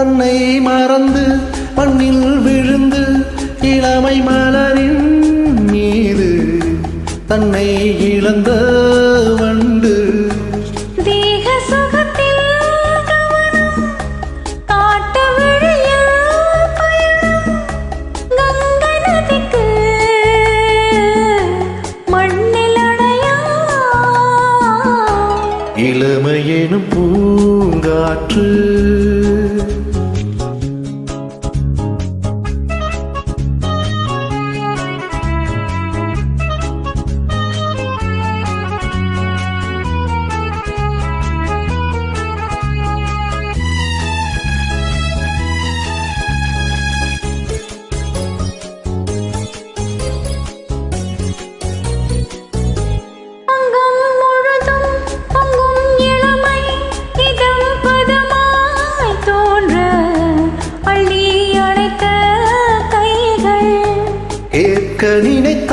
தன்னை மறந்து மண்ணில் விழுந்து இளமை மலரின் மீது தன்னை இழந்த வண்டு. தேக சுகத்தில் ஏற்க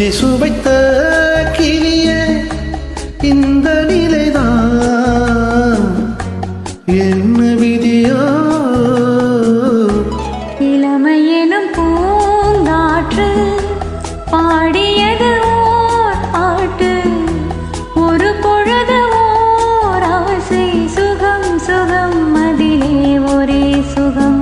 கெஞ்சி சுவைத்த கிளிய இந்த நிலைதான். என்ன விதியா? இளமை எனும் பூங்காற்று பாடியது ஓர் பாட்டு ஒரு பொழுது ஓர் ஆசை சுகம் சுகம் அதிலே ஒரே சுகம்.